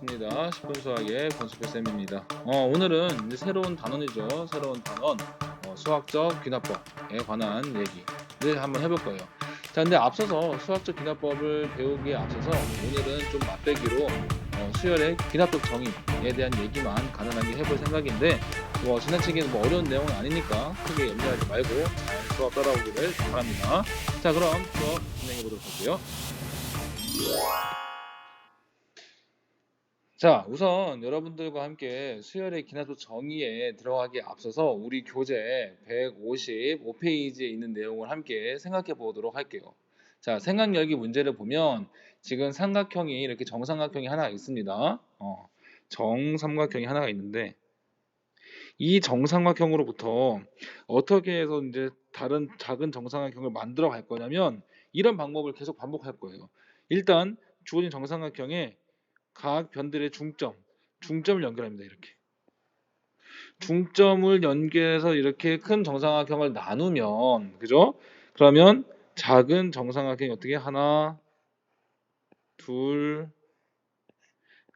반갑습니다. 10분 수학의 권수표 쌤입니다. 어, 오늘은 이제 새로운 단원이죠. 새로운 단원, 어, 수학적 귀납법에 관한 얘기를 한번 해볼 거예요. 자, 근데 앞서서 수학적 귀납법을 배우기에 앞서서 오늘은 좀 맛배기로 어, 수열의 귀납법 정의에 대한 얘기만 간단하게 해볼 생각인데 뭐 지나치게 뭐 어려운 내용은 아니니까 크게 염려하지 말고 잘 수업 따라오기를 바랍니다. 자, 그럼 수업 진행해 보도록 할게요. 자, 우선 여러분들과 함께 수열의 기나도 정의에 들어가기에 앞서서 우리 교재 155페이지에 있는 내용을 함께 생각해 보도록 할게요. 자, 생각 열기 문제를 보면 지금 삼각형이 이렇게 정삼각형이 하나 있습니다. 어, 정삼각형이 하나가 있는데 이 정삼각형으로부터 어떻게 해서 이제 다른 작은 정삼각형을 만들어 갈 거냐면 이런 방법을 계속 반복할 거예요. 일단 주어진 정삼각형에 각 변들의 중점, 중점을 연결합니다. 이렇게. 중점을 연결해서 이렇게 큰 정삼각형을 나누면, 그죠? 그러면 작은 정삼각형이 어떻게 하나, 둘,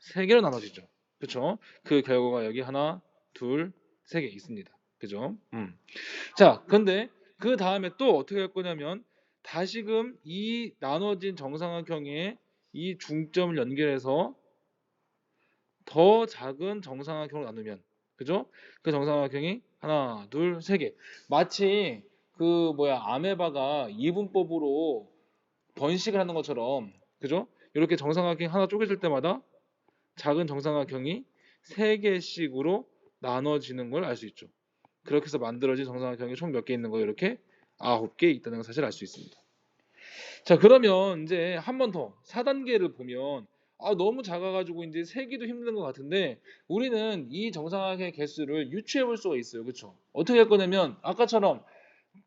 세 개로 나눠지죠. 그렇죠? 그 결과가 여기 하나, 둘, 세 개 있습니다. 그죠? 음. 자, 근데 그 다음에 또 어떻게 할 거냐면 다시금 이 나눠진 정삼각형에 이 중점을 연결해서 더 작은 정삼각형으로 나누면 그죠? 그 정삼각형이 하나, 둘, 세 개. 마치 그 뭐야 아메바가 이분법으로 번식을 하는 것처럼 그죠? 이렇게 정삼각형이 하나 쪼개질 때마다 작은 정삼각형이 세 개씩으로 나눠지는 걸 알 수 있죠. 그렇게 해서 만들어진 정삼각형이 총 몇 개 있는 거예요? 이렇게 아홉 개 있다는 걸 사실 알 수 있습니다. 자 그러면 이제 한 번 더 4단계를 보면 아 너무 작아가지고 이제 세기도 힘든 것 같은데 우리는 이 정상학의 개수를 유추해 볼 수가 있어요. 그렇죠 어떻게 할 거냐면 아까처럼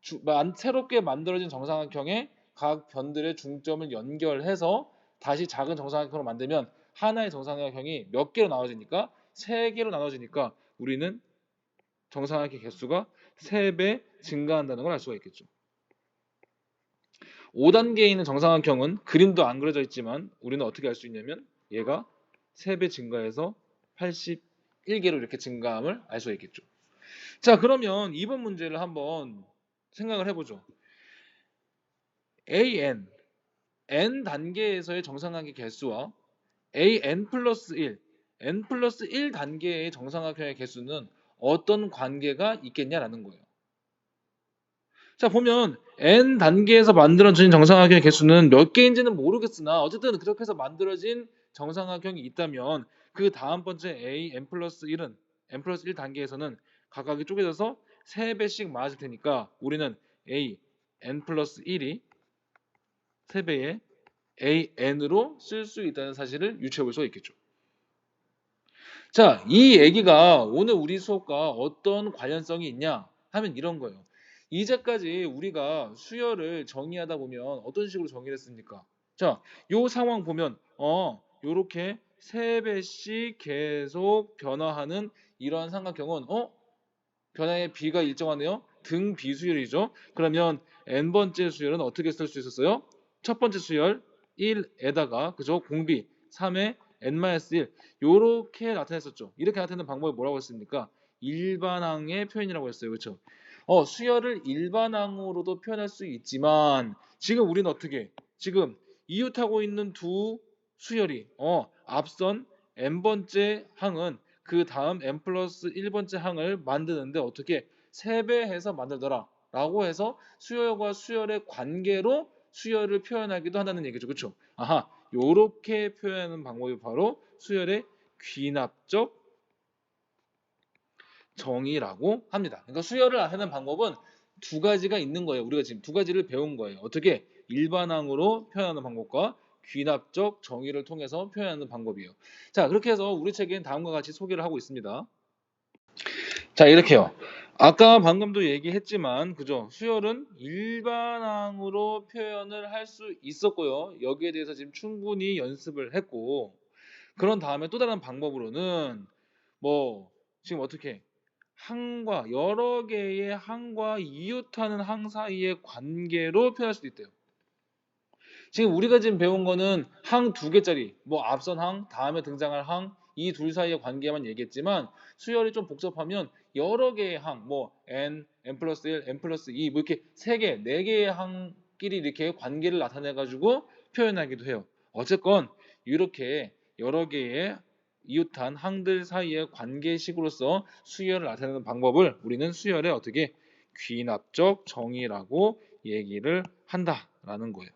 주, 만, 새롭게 만들어진 정삼각형에 각 변들의 중점을 연결해서 다시 작은 정삼각형으로 만들면 하나의 정삼각형이 몇 개로 나눠지니까? 세 개로 나눠지니까 우리는 정삼각형 개수가 3배 증가한다는 걸 알 수가 있겠죠 5단계에 있는 정삼각형은 그림도 안 그려져 있지만 우리는 어떻게 알 수 있냐면 얘가 3배 증가해서 81개로 이렇게 증가함을 알 수가 있겠죠. 자 그러면 이번 문제를 한번 생각을 해보죠. an n 단계에서의 정삼각형 개수와 an 플러스 1 n 플러스 1 단계의 정삼각형의 개수는 어떤 관계가 있겠냐라는 거예요. 자 보면 n 단계에서 만들어진 정삼각형의 개수는 몇 개인지는 모르겠으나 어쨌든 그렇게 해서 만들어진 정삼각형이 있다면 그 다음 번째 a n 플러스 1은 n 플러스 1 단계에서는 각각이 쪼개져서 3배씩 많아질 테니까 우리는 a n 플러스 1이 3배의 a n으로 쓸 수 있다는 사실을 유추해 볼 수가 있겠죠. 자, 이 얘기가 오늘 우리 수업과 어떤 관련성이 있냐 하면 이런 거예요. 이제까지 우리가 수열을 정의하다 보면 어떤 식으로 정의를 했습니까? 자, 요 상황 보면 어, 요렇게 세 배씩 계속 변화하는 이러한 삼각형은 어? 변화의 비가 일정하네요. 등 비수열이죠. 그러면 n 번째 수열은 어떻게 쓸 수 있었어요? 첫 번째 수열 1에다가 그죠? 공비 3에 n-1 요렇게 나타냈었죠. 이렇게 나타내는 방법이 뭐라고 했습니까? 일반항의 표현이라고 했어요. 그렇죠? 어, 수열을 일반항으로도 표현할 수 있지만 지금 우리는 어떻게 지금 이웃하고 있는 두 수열이 어, 앞선 n번째 항은 그 다음 n 플러스 1번째 항을 만드는데 어떻게 3배해서 만들더라 라고 해서 수열과 수열의 관계로 수열을 표현하기도 한다는 얘기죠. 그렇죠? 아하, 요렇게 표현하는 방법이 바로 수열의 귀납적 정의라고 합니다. 그러니까 수열을 하는 방법은 두 가지가 있는 거예요. 우리가 지금 두 가지를 배운 거예요. 어떻게 일반항으로 표현하는 방법과 귀납적 정의를 통해서 표현하는 방법이에요. 자, 그렇게 해서 우리 책엔 다음과 같이 소개를 하고 있습니다. 자, 이렇게요. 아까 방금도 얘기했지만, 그죠? 수열은 일반항으로 표현을 할 수 있었고요. 여기에 대해서 지금 충분히 연습을 했고, 그런 다음에 또 다른 방법으로는, 뭐, 지금 어떻게, 항과, 여러 개의 항과 이웃하는 항 사이의 관계로 표현할 수도 있대요. 지금 우리가 지금 배운 거는 항 두 개짜리, 뭐 앞선 항, 다음에 등장할 항, 이 둘 사이의 관계만 얘기했지만 수열이 좀 복잡하면 여러 개의 항, 뭐 n, n 플러스 1, n 플러스 2, 뭐 이렇게 세 개, 네 개의 항끼리 이렇게 관계를 나타내 가지고 표현하기도 해요. 어쨌건 이렇게 여러 개의 이웃한 항들 사이의 관계식으로서 수열을 나타내는 방법을 우리는 수열의 어떻게 귀납적 정의라고 얘기를 한다라는 거예요.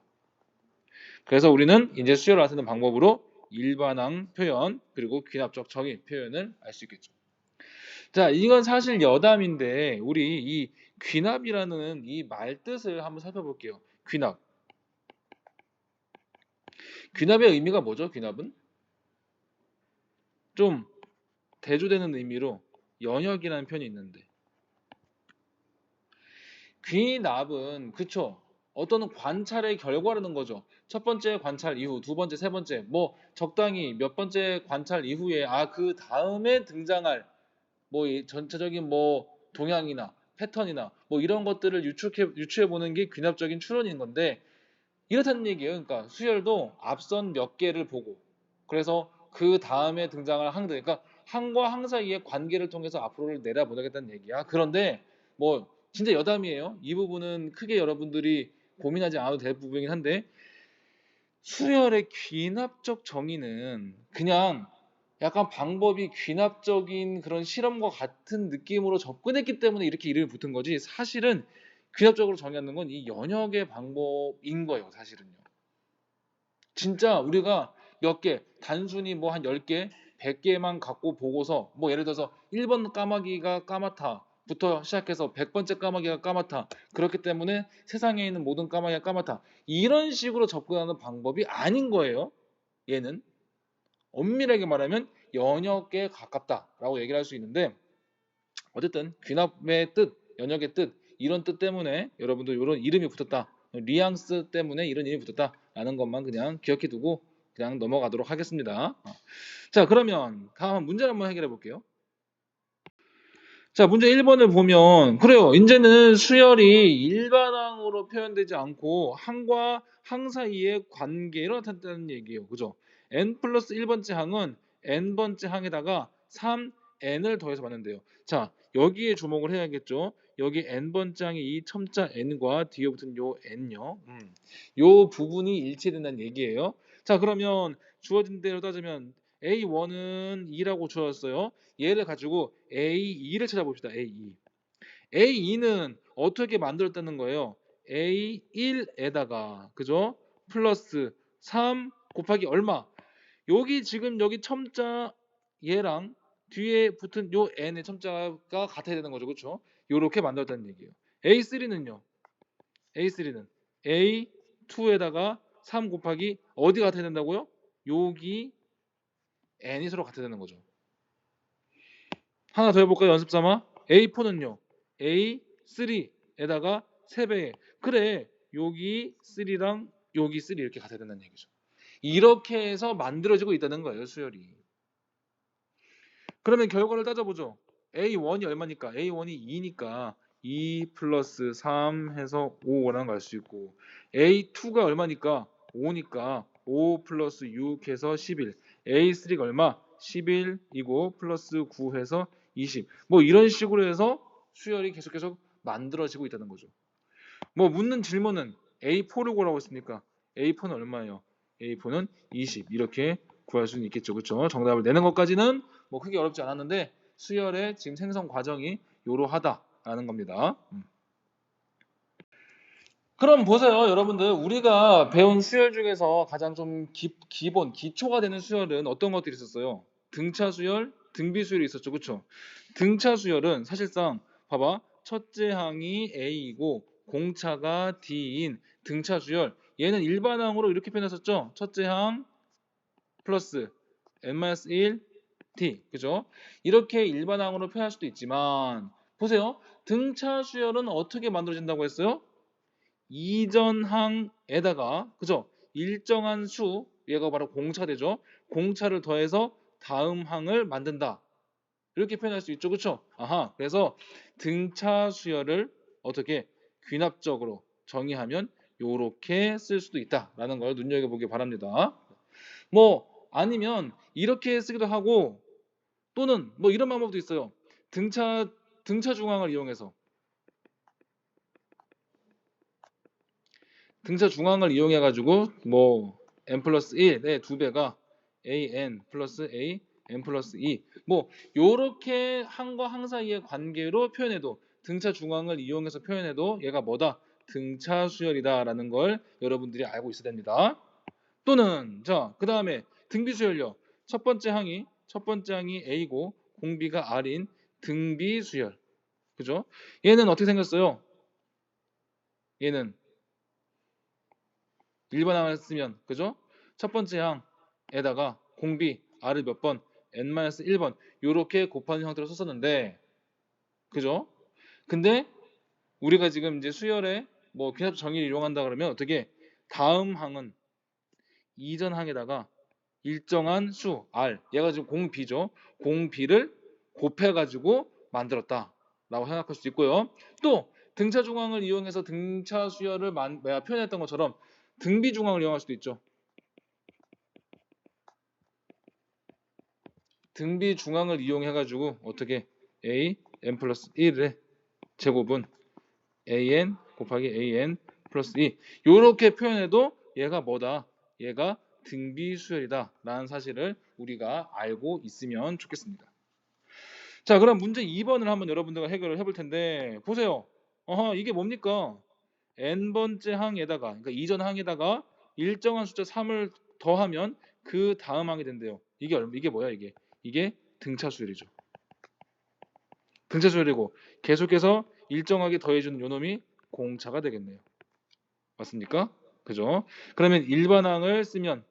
그래서 우리는 이제 수열을 나타내는 방법으로 일반항 표현 그리고 귀납적 정의 표현을 알 수 있겠죠. 자, 이건 사실 여담인데 우리 이 귀납이라는 이 말 뜻을 한번 살펴볼게요. 귀납. 귀납의 의미가 뭐죠? 귀납은 좀 대조되는 의미로 연역이라는 표현이 있는데 귀납은 그쵸 어떤 관찰의 결과라는 거죠. 첫 번째 관찰 이후, 두 번째, 세 번째, 뭐 적당히 몇 번째 관찰 이후에 아 그 다음에 등장할 뭐이 전체적인 뭐 동향이나 패턴이나 뭐 이런 것들을 유추해 유추해 보는 게 귀납적인 추론인 건데 이렇다는 얘기예요. 그러니까 수열도 앞선 몇 개를 보고 그래서 그 다음에 등장할 항들, 그러니까 항과 항 사이의 관계를 통해서 앞으로를 내다보겠다는 얘기야. 그런데 뭐 진짜 여담이에요. 이 부분은 크게 여러분들이 고민하지 않아도 될 부분이긴 한데 수열의 귀납적 정의는 그냥 약간 방법이 귀납적인 그런 실험과 같은 느낌으로 접근했기 때문에 이렇게 이름이 붙은 거지 사실은 귀납적으로 정의하는 건 이 연역의 방법인 거예요 사실은요 진짜 우리가 몇 개, 단순히 뭐 한 10개, 100개만 갖고 보고서 뭐 예를 들어서 1번 까마귀가 까맣다 부터 시작해서 100번째 까마귀가 까맣다. 그렇기 때문에 세상에 있는 모든 까마귀가 까맣다. 이런 식으로 접근하는 방법이 아닌 거예요. 얘는 엄밀하게 말하면 연역에 가깝다라고 얘기를 할 수 있는데 어쨌든 귀납의 뜻, 연역의 뜻 이런 뜻 때문에 여러분들 이런 이름이 붙었다. 리앙스 때문에 이런 이름이 붙었다라는 것만 그냥 기억해 두고 그냥 넘어가도록 하겠습니다. 어. 자 그러면 다음 문제를 한번 해결해 볼게요. 자, 문제 1번을 보면, 그래요. 이제는 수열이 일반항으로 표현되지 않고, 항과 항 사이의 관계로 나타났다는 얘기예요. 그죠? n 플러스 1번째 항은 n번째 항에다가 3n을 더해서 받는데요. 자, 여기에 주목을 해야겠죠. 여기 n번째 항의 이 첨자 n과 뒤에 붙은 요 n요. 음, 요 부분이 일치된다는 얘기예요. 자, 그러면 주어진 대로 따지면 A1은 2라고 주었어요. 얘를 가지고 A2를 찾아봅시다. A2. A2는 어떻게 만들었다는 거예요? A1에다가 그죠? 플러스 3 곱하기 얼마? 여기 지금 여기 첨자 얘랑 뒤에 붙은 요 n의 첨자가 같아야 되는 거죠. 그렇죠? 요렇게 만들었다는 얘기예요. A3는요. A3는 A2에다가 3 곱하기 어디 같아야 된다고요? 여기 n이 서로 같아야 되는 거죠. 하나 더 해볼까요? 연습 삼아. A4는요. A3에다가 3배. 그래. 여기 3랑 여기 3 이렇게 같아야 된다는 얘기죠. 이렇게 해서 만들어지고 있다는 거예요. 수열이. 그러면 결과를 따져보죠. A1이 얼마니까? A1이 2니까 2 플러스 3 해서 5라는 걸 알 수 있고 A2가 얼마니까? 5니까 5 플러스 6 해서 11 A3가 얼마? 11이고 플러스 9 해서 20. 뭐 이런 식으로 해서 수열이 계속 계속 만들어지고 있다는 거죠. 뭐 묻는 질문은 A4를 구하라고 했으니까 A4는 얼마예요? A4는 20. 이렇게 구할 수는 있겠죠. 그렇죠? 정답을 내는 것까지는 뭐 크게 어렵지 않았는데 수열의 지금 생성 과정이 요러하다라는 겁니다. 음. 그럼 보세요, 여러분들. 우리가 배운 수열 중에서 가장 좀 기, 기본, 기초가 되는 수열은 어떤 것들이 있었어요? 등차 수열, 등비 수열이 있었죠. 그쵸? 등차 수열은 사실상 봐봐. 첫째 항이 A이고 공차가 D인 등차 수열. 얘는 일반항으로 이렇게 표현했었죠. 첫째 항 플러스 n-1 t. 그죠? 이렇게 일반항으로 표현할 수도 있지만 보세요. 등차 수열은 어떻게 만들어진다고 했어요? 이전항에다가 그죠? 일정한 수 얘가 바로 공차되죠. 공차를 더해서 다음 항을 만든다. 이렇게 표현할 수 있죠. 그렇죠? 아하. 그래서 등차 수열을 어떻게 귀납적으로 정의하면 요렇게 쓸 수도 있다라는 걸 눈여겨 보기 바랍니다. 뭐 아니면 이렇게 쓰기도 하고 또는 뭐 이런 방법도 있어요. 등차 등차 중앙을 이용해서 등차 중앙을 이용해 가지고 뭐 n 플러스 1의 두 배가 an 플러스 a n 플러스 2. 뭐 요렇게 한과 항 사이의 관계로 표현해도 등차 중앙을 이용해서 표현해도 얘가 뭐다? 등차 수열이다 라는 걸 여러분들이 알고 있어야 됩니다. 또는 자, 그 다음에 등비 수열요. 첫 번째 항이 첫 번째 항이 a고 공비가 r인 등비 수열. 그죠? 얘는 어떻게 생겼어요? 얘는 일반 항을 쓰면 그죠? 첫 번째 항에다가 공비 r을 몇 번 n-1번 요렇게 곱하는 형태로 썼었는데 그죠? 근데 우리가 지금 이제 수열의 뭐 귀납 정의를 이용한다 그러면 어떻게 다음 항은 이전 항에다가 일정한 수 r 얘가 지금 공비죠. 공비를 곱해 가지고 만들었다 라고 생각할 수 있고요. 또 등차 중앙을 이용해서 등차 수열을 만, 뭐야, 표현했던 것처럼 등비 중앙을 이용할 수도 있죠. 등비 중앙을 이용해 가지고 어떻게 a n 플러스 1의 제곱은 an 곱하기 an 플러스 2 이렇게 표현해도 얘가 뭐다? 얘가 등비 수열이다 라는 사실을 우리가 알고 있으면 좋겠습니다. 자 그럼 문제 2번을 한번 여러분들과 해결을 해볼 텐데 보세요. 어허 이게 뭡니까? N번째 항에다가 그러니까 이전 항에다가 일정한 숫자 3을 더하면 그 다음 항이 된대요. 이게 얼마 이게 뭐야 이게? 이게 등차 수열이죠. 등차 수열이고 계속해서 일정하게 더해주는 요놈이 공차가 되겠네요. 맞습니까? 그죠? 그러면 일반항을 쓰면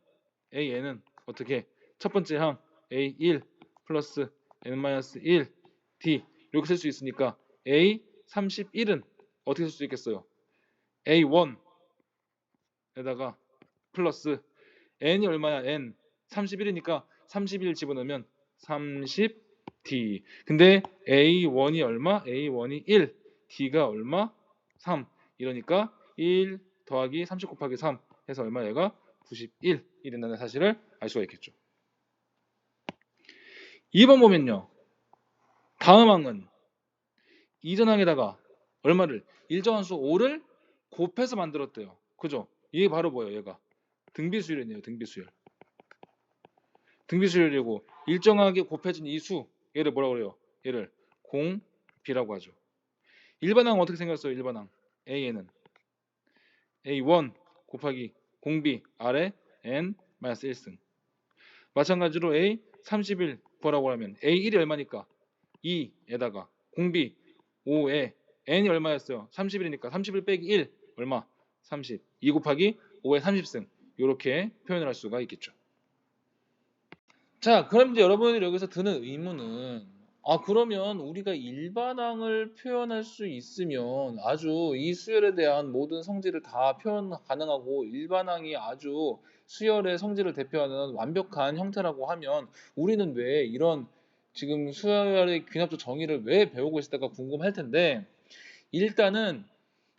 AN은 어떻게 첫 번째 항 A1 플러스 N-1 D 이렇게 쓸 수 있으니까 A 31은 어떻게 쓸 수 있겠어요? A1에다가 플러스 N이 얼마야? N 31이니까 31 집어넣으면 30D 근데 A1이 얼마? A1이 1 D가 얼마? 3 이러니까 1 더하기 30 곱하기 3 해서 얼마 얘가 91이 된다는 사실을 알 수가 있겠죠. 2번 보면요. 다음 항은 이전 항에다가 얼마를 일정한 수 5를 곱해서 만들었대요. 그죠? 이게 바로 뭐예요? 얘가 등비수열이네요. 등비수열. 등비수열이고 일정하게 곱해진 이 수 얘를 뭐라고 그래요? 얘를 공비라고 하죠. 일반항 어떻게 생겼어요? 일반항 A에는 A1 곱하기 공비 아래 n 마이너스 1승 마찬가지로 A 31 구하라고 하면 A1이 얼마니까 2에다가 공비 5에 n이 얼마였어요? 31이니까 31 빼기 1 얼마? 30 2 곱하기 5의 30승 이렇게 표현을 할 수가 있겠죠. 자 그럼 이제 여러분들이 여기서 드는 의문은 아 그러면 우리가 일반항을 표현할 수 있으면 아주 이 수열에 대한 모든 성질을 다 표현 가능하고 일반항이 아주 수열의 성질을 대표하는 완벽한 형태라고 하면 우리는 왜 이런 지금 수열의 귀납적 정의를 왜 배우고 있을까 궁금할 텐데 일단은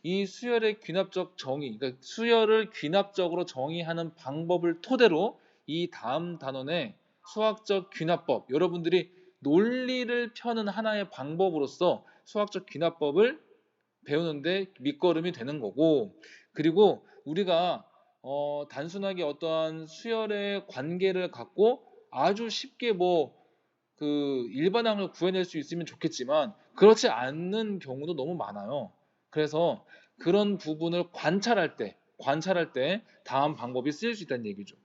이 수열의 귀납적 정의, 그러니까 수열을 귀납적으로 정의하는 방법을 토대로 이 다음 단원의 수학적 귀납법 여러분들이 논리를 펴는 하나의 방법으로서 수학적 귀납법을 배우는데 밑거름이 되는 거고 그리고 우리가 어, 단순하게 어떠한 수열의 관계를 갖고 아주 쉽게 뭐 그 일반항을 구해낼 수 있으면 좋겠지만 그렇지 않는 경우도 너무 많아요. 그래서 그런 부분을 관찰할 때 관찰할 때 다음 방법이 쓰일 수 있다는 얘기죠.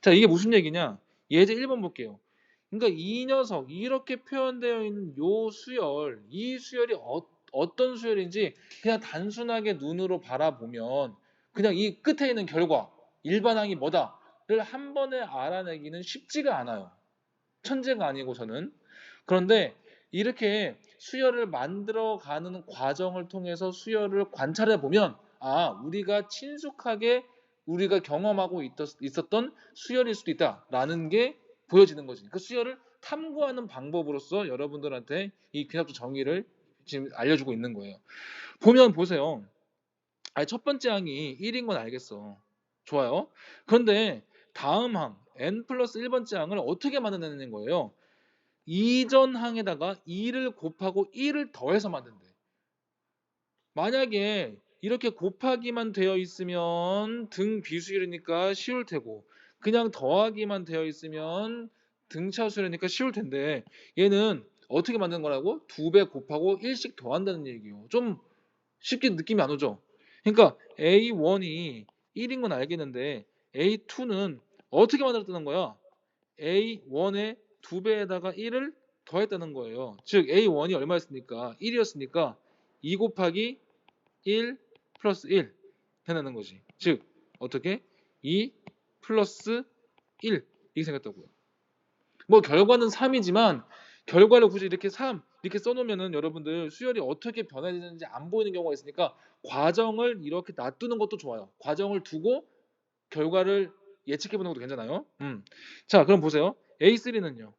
자 이게 무슨 얘기냐? 예제 1번 볼게요. 그러니까 이 녀석 이렇게 표현되어 있는 요 수열 이 수열이 어, 떤 수열인지 그냥 단순하게 눈으로 바라보면 그냥 이 끝에 있는 결과 일반항이 뭐다를 한 번에 알아내기는 쉽지가 않아요. 천재가 아니고 저는 그런데 이렇게 수열을 만들어가는 과정을 통해서 수열을 관찰해 보면 아 우리가 친숙하게 우리가 경험하고 있었던 수열일 수도 있다라는 게 보여지는 거지. 그 수열을 탐구하는 방법으로서 여러분들한테 이 귀납적 정의를 지금 알려주고 있는 거예요. 보면 보세요. 아니 첫 번째 항이 1인 건 알겠어. 좋아요. 그런데 다음 항 n 플러스 1번째 항을 어떻게 만들어내는 거예요? 이전 항에다가 2를 곱하고 1을 더해서 만든대. 만약에 이렇게 곱하기만 되어 있으면 등 비수열이니까 쉬울 테고 그냥 더하기만 되어 있으면 등차수열이니까 쉬울 텐데 얘는 어떻게 만든 거라고? 두 배 곱하고 1씩 더한다는 얘기요. 좀 쉽게 느낌이 안 오죠? 그러니까 A1이 1인 건 알겠는데 A2는 어떻게 만들었다는 거야? A1의 두 배에다가 1을 더했다는 거예요. 즉 A1이 얼마였습니까? 1이었으니까 2 곱하기 1 플러스 1 해내는 거지. 즉 어떻게? 2 플러스 1 이렇게 생겼다고요. 뭐 결과는 3이지만 결과를 굳이 이렇게 3 이렇게 써놓으면은 여러분들 수열이 어떻게 변화되는지 안 보이는 경우가 있으니까 과정을 이렇게 놔두는 것도 좋아요. 과정을 두고 결과를 예측해 보는 것도 괜찮아요. 음. 자, 그럼 보세요. A3는요.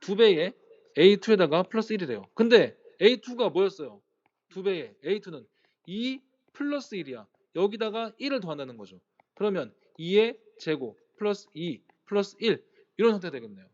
두 배의 A2에다가 플러스 1이래요. 근데 A2가 뭐였어요? 두 배의 A2는 2 플러스 1이야. 여기다가 1을 더한다는 거죠. 그러면 2의 제곱 플러스 2 플러스 1 이런 형태가 되겠네요.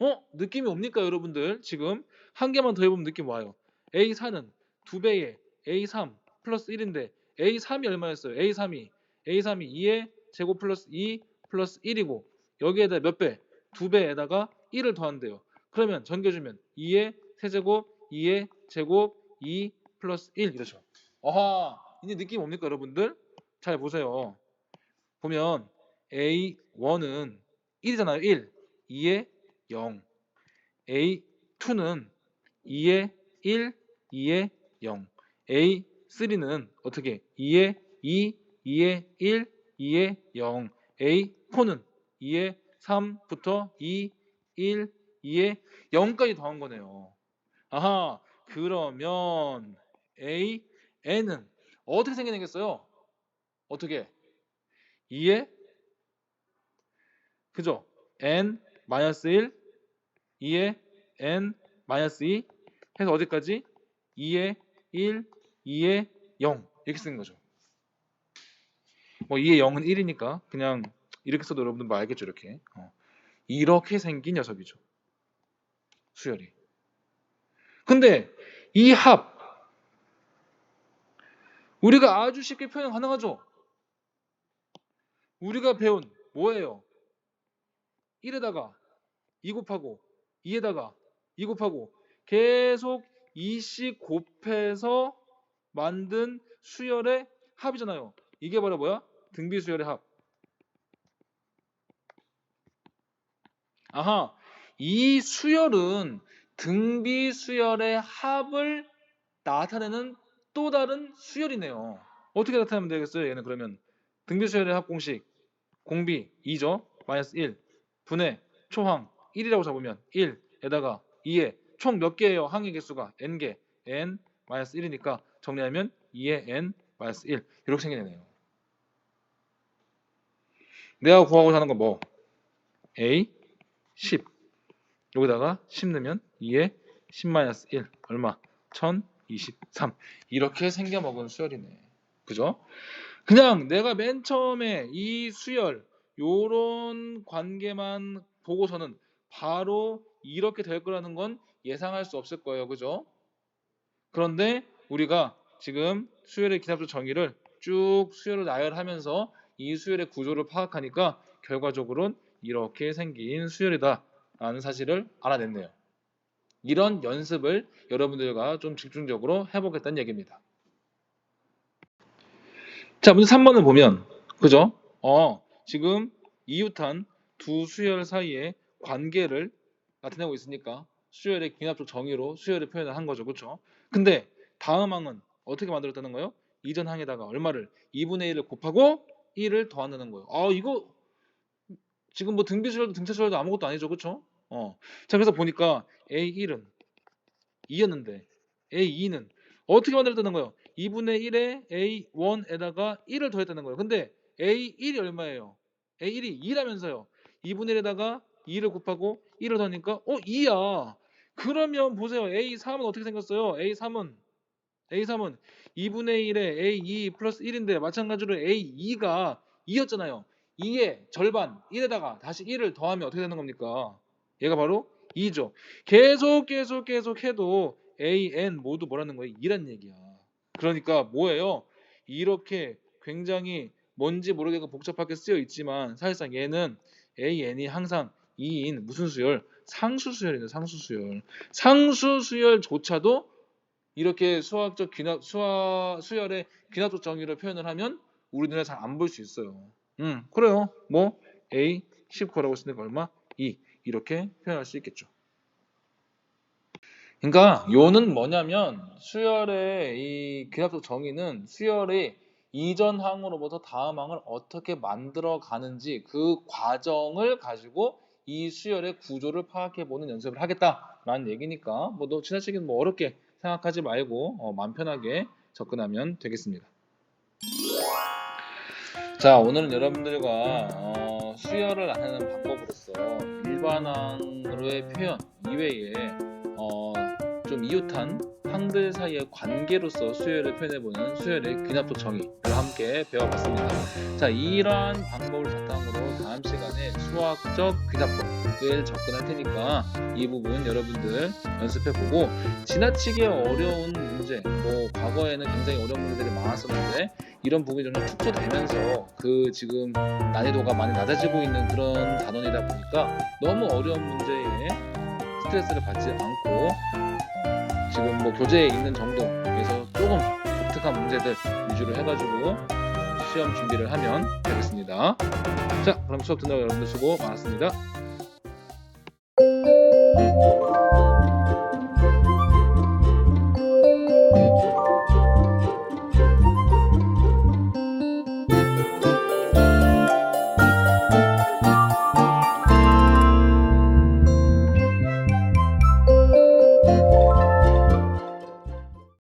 어? 느낌이 옵니까 여러분들? 지금 한 개만 더 해보면 느낌 와요. A4는 두 배의 A3 플러스 1인데 A3이 얼마였어요? A3이 A3이 2의 제곱 플러스 2 플러스 1이고 여기에다 몇 배? 두 배에다가 1을 더한대요. 그러면 전겨주면 2의 세제곱 2의 제곱 2 플러스 1 이러죠. 어하 이제 느낌 옵니까 여러분들? 잘 보세요. 보면 A1은 1이잖아요. 1. 2의 0. A2는 2의 1, 2의 0. A3는 어떻게? 2의 2, 2의 1, 2의 0. A4는 2의 3부터 2, 1, 2의 0까지 더한 거네요. 아하, 그러면 A, N은 어떻게 생겨내겠어요? 어떻게? 2의 그죠? N 마이너스 1, 2의 N 마이너스 2 해서 어디까지? 2의 1, 2의 0 이렇게 쓰는 거죠. 뭐 2의 0은 1이니까 그냥 이렇게 써도 여러분들 뭐 알겠죠 이렇게 어. 이렇게 생긴 녀석이죠. 수열이. 근데 이 합 우리가 아주 쉽게 표현 가능하죠. 우리가 배운 뭐예요? 1에다가 2 곱하고 2에다가 2 곱하고 계속 2씩 곱해서 만든 수열의 합이잖아요. 이게 바로 뭐야? 등비 수열의 합. 아하, 이 수열은 등비 수열의 합을 나타내는 또 다른 수열이네요. 어떻게 나타내면 되겠어요? 얘는 그러면 등비 수열의 합 공식 공비 2죠. 마이너스 1 분의 초항 1이라고 잡으면 1에다가 2에 총 몇 개예요? 항의 개수가 n개 n 마이너스 1이니까 정리하면 2의 n 마이너스 1 이렇게 생겨내네요. 내가 구하고자 하는 건 뭐? a 10 여기다가 10 넣으면 2의 10 마이너스 1 얼마? 1023 이렇게 생겨 먹은 수열이네. 그죠? 그냥 내가 맨 처음에 이 수열 요런 관계만 보고서는 바로 이렇게 될 거라는 건 예상할 수 없을 거예요. 그죠? 그런데 우리가 지금 수열의 기납적 정의를 쭉 수열을 나열하면서 이 수열의 구조를 파악하니까 결과적으로는 이렇게 생긴 수열이다 라는 사실을 알아냈네요. 이런 연습을 여러분들과 좀 집중적으로 해보겠다는 얘기입니다. 자, 문제 3번을 보면 그죠? 어, 지금 이웃한 두 수열 사이의 관계를 나타내고 있으니까 수열의 기납적 정의로 수열의 표현을 한 거죠. 그렇죠? 근데 다음 항은 어떻게 만들었다는 거예요? 이전 항에다가 얼마를 2분의 1을 곱하고 1을 더한다는 거예요. 아, 이거 지금 뭐 등비 수열도 등차 수열도 아무것도 아니죠. 그렇죠? 어. 자, 그래서 보니까 A1은 2였는데 A2는 어떻게 만들었다는 거예요? 2분의 1에 A1에다가 1을 더했다는 거예요. 근데 A1이 얼마예요? A1이 2라면서요. 2분의 1에다가 2를 곱하고 1을 더하니까 어 2야. 그러면 보세요. A3은 어떻게 생겼어요? A3은 A3은 2분의 1에 A2 플러스 1인데 마찬가지로 A2가 2였잖아요. 2의 절반 1에다가 다시 1을 더하면 어떻게 되는 겁니까? 얘가 바로 2죠. 계속 계속 계속 해도 A, N 모두 뭐라는 거예요? 2란 얘기야. 그러니까 뭐예요? 이렇게 굉장히 뭔지 모르겠고 복잡하게 쓰여 있지만 사실상 얘는 A, N이 항상 2인 무슨 수열? 상수 수열이네 상수 수열. 상수 수열조차도 이렇게 수학적 귀납 수화 수열의 귀납적 정의로 표현을 하면 우리들은 잘안 볼 수 있어요. 음, 그래요. 뭐 A 10 거라고 쓰니까 얼마? 2 이렇게 표현할 수 있겠죠. 그러니까 요는 뭐냐면 수열의 이 귀납적 정의는 수열의 이전 항으로부터 다음 항을 어떻게 만들어 가는지 그 과정을 가지고 이 수열의 구조를 파악해 보는 연습을 하겠다라는 얘기니까 뭐너 지나치게 뭐 어렵게 생각하지 말고 어, 마음 편하게 접근하면 되겠습니다. 자 오늘은 여러분들과 어, 수열을 나타내는 방법으로서 일반항으로의 표현 이외에 어, 좀 이웃한 항들 사이의 관계로서 수열을 표현해보는 수열의 귀납적 정의를 함께 배워봤습니다. 자 이러한 방법을 바탕으로 다음 시간에 수학적 귀납법을 접근할 테니까 이 부분 여러분들 연습해보고 지나치게 어려운 문제 뭐 과거에는 굉장히 어려운 문제들이 많았었는데 이런 부분이 좀 축소되면서 그 지금 난이도가 많이 낮아지고 있는 그런 단원이다 보니까 너무 어려운 문제에 스트레스를 받지 않고 어, 지금 뭐 교재에 있는 정도에서 조금 독특한 문제들 위주로 해가지고 시험 준비를 하면 되겠습니다. 자, 그럼 수업 듣느라 여러분들 수고 많았습니다.